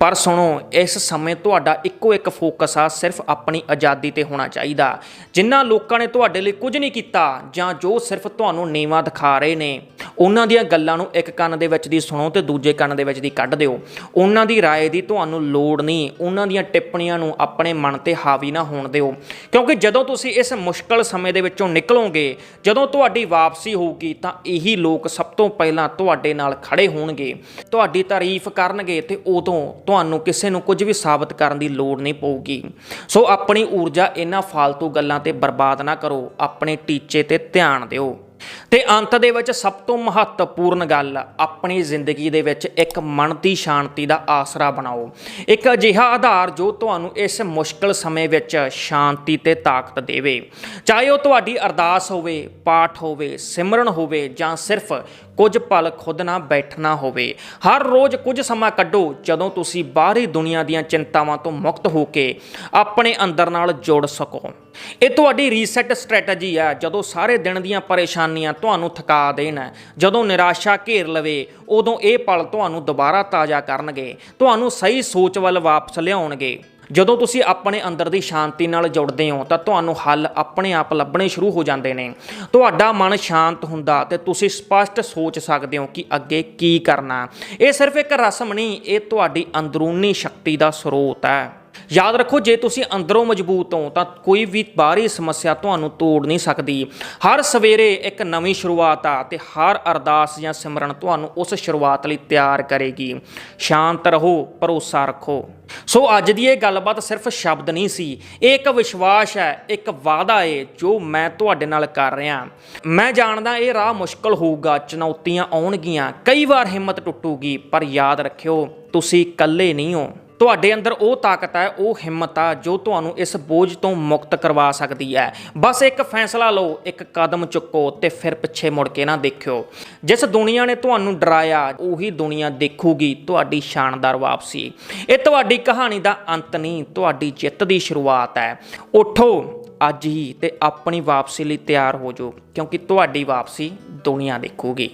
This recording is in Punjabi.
ਪਰ ਸੁਣੋ, ਇਸ ਸਮੇਂ ਤੁਹਾਡਾ ਇੱਕੋ ਇੱਕ ਫੋਕਸ ਆ, ਸਿਰਫ ਆਪਣੀ ਆਜ਼ਾਦੀ ਤੇ ਹੋਣਾ ਚਾਹੀਦਾ। ਜਿਨ੍ਹਾਂ ਲੋਕਾਂ ਨੇ ਤੁਹਾਡੇ ਲਈ ਕੁਝ ਨਹੀਂ ਕੀਤਾ ਜਾਂ ਜੋ ਸਿਰਫ ਤੁਹਾਨੂੰ ਨੀਵਾ ਦਿਖਾ ਰਹੇ ਨੇ ਉਹਨਾਂ ਦੀਆਂ ਗੱਲਾਂ ਨੂੰ ਇੱਕ ਕੰਨ ਦੇ ਵਿੱਚ ਦੀ ਸੁਣੋ ਤੇ ਦੂਜੇ ਕੰਨ ਦੇ ਵਿੱਚ ਦੀ ਕੱਢ ਦਿਓ। ਉਹਨਾਂ ਦੀ ਰਾਏ ਦੀ ਤੁਹਾਨੂੰ ਲੋੜ ਨਹੀਂ। ਉਹਨਾਂ ਦੀਆਂ ਟਿੱਪਣੀਆਂ ਨੂੰ ਆਪਣੇ ਮਨ ਤੇ ਹਾਵੀ ਨਾ ਹੋਣ ਦਿਓ। ਕਿਉਂਕਿ ਜਦੋਂ ਤੁਸੀਂ ਇਸ ਮੁਸ਼ਕਲ ਸਮੇਂ ਦੇ ਵਿੱਚੋਂ ਨਿਕਲੋਗੇ, ਜਦੋਂ ਤੁਹਾਡੀ ਵਾਪਸੀ ਹੋਊਗੀ, ਤਾਂ ਇਹੀ ਲੋਕ ਸਭ ਤੋਂ ਪਹਿਲਾਂ ਤੁਹਾਡੇ ਨਾਲ ਖੜੇ ਹੋਣਗੇ। ਤੁਹਾਡੀ ਤਾਰੀਫ ਕਰਨਗੇ ਤੇ ਉਦੋਂ ਤੁਹਾਨੂੰ ਕਿਸੇ ਨੂੰ ਕੁਝ ਵੀ ਸਾਬਤ ਕਰਨ ਦੀ ਲੋੜ ਨਹੀਂ ਪਊਗੀ। ਸੋ ਆਪਣੀ ਊਰਜਾ ਇਹਨਾਂ ਫਾਲਤੂ ਗੱਲਾਂ ਤੇ ਬਰਬਾਦ ਨਾ ਕਰੋ। ਆਪਣੇ ਟੀਚੇ ਤੇ ਧਿਆਨ ਦਿਓ। ਤੇ ਅੰਤ ਦੇ ਵਿੱਚ ਸਭ ਤੋਂ ਮਹੱਤਵਪੂਰਨ ਗੱਲ, ਆਪਣੀ ਜ਼ਿੰਦਗੀ ਦੇ ਵਿੱਚ ਇੱਕ ਮਨ ਦੀ ਸ਼ਾਂਤੀ ਦਾ ਆਸਰਾ ਬਣਾਓ। ਇੱਕ ਅਜਿਹਾ ਆਧਾਰ ਜੋ ਤੁਹਾਨੂੰ ਇਸ ਮੁਸ਼ਕਲ ਸਮੇਂ ਵਿੱਚ ਸ਼ਾਂਤੀ ਤੇ ਤਾਕਤ ਦੇਵੇ। ਚਾਹੇ ਉਹ ਤੁਹਾਡੀ ਅਰਦਾਸ ਹੋਵੇ, ਪਾਠ ਹੋਵੇ, ਸਿਮਰਨ ਹੋਵੇ ਜਾਂ ਸਿਰਫ ਕੁਝ ਪਲ ਖੁਦ ਨਾਲ ਬੈਠਣਾ ਹੋਵੇ, ਹਰ ਰੋਜ਼ ਕੁਝ ਸਮਾਂ ਕੱਢੋ ਜਦੋਂ ਤੁਸੀਂ ਬਾਹਰੀ ਦੁਨੀਆ ਦੀਆਂ ਚਿੰਤਾਵਾਂ ਤੋਂ ਮੁਕਤ ਹੋ ਕੇ ਆਪਣੇ ਅੰਦਰ ਨਾਲ ਜੁੜ ਸਕੋ। ਇਹ ਤੁਹਾਡੀ ਰੀਸੈਟ ਸਟ੍ਰੈਟਜੀ ਹੈ ਜਦੋਂ ਸਾਰੇ ਦਿਨ ਦੀਆਂ ਪਰੇਸ਼ਾਨੀਆਂ ਤੁਹਾਨੂੰ ਥਕਾ ਦੇਣ। ਜਦੋਂ ਨਿਰਾਸ਼ਾ ਘੇਰ ਲਵੇ, ਉਦੋਂ ਇਹ ਪਲ ਤੁਹਾਨੂੰ ਦੁਬਾਰਾ ਤਾਜ਼ਾ ਕਰਨਗੇ। ਤੁਹਾਨੂੰ ਸਹੀ ਸੋਚ ਵੱਲ ਵਾਪਸ ਲਿਆਉਣਗੇ। ਜਦੋਂ ਤੁਸੀਂ ਆਪਣੇ ਅੰਦਰ ਦੀ ਸ਼ਾਂਤੀ ਨਾਲ ਜੁੜਦੇ ਹੋ, ਤਾਂ ਤੁਹਾਨੂੰ ਹੱਲ ਆਪਣੇ ਆਪ ਲੱਭਣੇ ਸ਼ੁਰੂ ਹੋ ਜਾਂਦੇ ਨੇ। ਤੁਹਾਡਾ ਮਨ ਸ਼ਾਂਤ ਹੁੰਦਾ ਤੇ ਤੁਸੀਂ ਸਪਸ਼ਟ ਸੋਚ ਸਕਦੇ ਹੋ ਕਿ ਅੱਗੇ ਕੀ ਕਰਨਾ। ਇਹ ਸਿਰਫ ਇੱਕ ਰਸਮ ਨਹੀਂ, ਇਹ ਤੁਹਾਡੀ ਅੰਦਰੂਨੀ ਸ਼ਕਤੀ ਦਾ ਸਰੋਤ ਹੈ। ਯਾਦ ਰੱਖੋ, ਜੇ ਤੁਸੀਂ ਅੰਦਰੋਂ ਮਜ਼ਬੂਤ ਹੋ, ਤਾਂ ਕੋਈ ਵੀ ਬਾਹਰੀ ਸਮੱਸਿਆ ਤੁਹਾਨੂੰ ਤੋੜ ਨਹੀਂ ਸਕਦੀ। ਹਰ ਸਵੇਰੇ ਇੱਕ ਨਵੀਂ ਸ਼ੁਰੂਆਤ ਆ ਤੇ ਹਰ ਅਰਦਾਸ ਜਾਂ ਸਿਮਰਨ ਤੁਹਾਨੂੰ ਉਸ ਸ਼ੁਰੂਆਤ ਲਈ ਤਿਆਰ ਕਰੇਗੀ। ਸ਼ਾਂਤ ਰਹੋ, ਭਰੋਸਾ ਰੱਖੋ। ਸੋ ਅੱਜ ਦੀ ਇਹ ਗੱਲਬਾਤ ਸਿਰਫ ਸ਼ਬਦ ਨਹੀਂ ਸੀ। ਇਹ ਇੱਕ ਵਿਸ਼ਵਾਸ ਹੈ, ਇੱਕ ਵਾਅਦਾ ਹੈ ਜੋ ਮੈਂ ਤੁਹਾਡੇ ਨਾਲ ਕਰ ਰਿਹਾ। ਮੈਂ ਜਾਣਦਾ ਇਹ ਰਾਹ ਮੁਸ਼ਕਲ ਹੋਊਗਾ, ਚੁਣੌਤੀਆਂ ਆਉਣਗੀਆਂ, ਕਈ ਵਾਰ ਹਿੰਮਤ ਟੁੱਟੂਗੀ, ਪਰ ਯਾਦ ਰੱਖਿਓ, ਤੁਸੀਂ ਇਕੱਲੇ ਨਹੀਂ ਹੋ। ਤੁਹਾਡੇ ਅੰਦਰ ਉਹ ਤਾਕਤ ਹੈ, ਉਹ ਹਿੰਮਤ ਆ ਜੋ ਤੁਹਾਨੂੰ ਇਸ ਬੋਝ ਤੋਂ ਮੁਕਤ ਕਰਵਾ ਸਕਦੀ ਹੈ। ਬਸ ਇੱਕ ਫੈਸਲਾ ਲਓ, ਇੱਕ ਕਦਮ ਚੁੱਕੋ ਤੇ ਫਿਰ ਪਿੱਛੇ ਮੁੜ ਕੇ ਨਾ ਦੇਖਿਓ। ਜਿਸ ਦੁਨੀਆ ਨੇ ਤੁਹਾਨੂੰ ਡਰਾਇਆ, ਉਹੀ ਦੁਨੀਆ ਦੇਖੂਗੀ ਤੁਹਾਡੀ ਸ਼ਾਨਦਾਰ ਵਾਪਸੀ। ਇਹ ਤੁਹਾਡੀ ਕਹਾਣੀ ਦਾ ਅੰਤ ਨਹੀਂ, ਤੁਹਾਡੀ ਜਿੱਤ ਦੀ ਸ਼ੁਰੂਆਤ ਹੈ। ਉਠੋ ਅੱਜ ਹੀ ਤੇ ਆਪਣੀ ਵਾਪਸੀ ਲਈ ਤਿਆਰ ਹੋ ਜਾਓ, ਕਿਉਂਕਿ ਤੁਹਾਡੀ ਵਾਪਸੀ ਦੁਨੀਆ ਦੇਖੂਗੀ।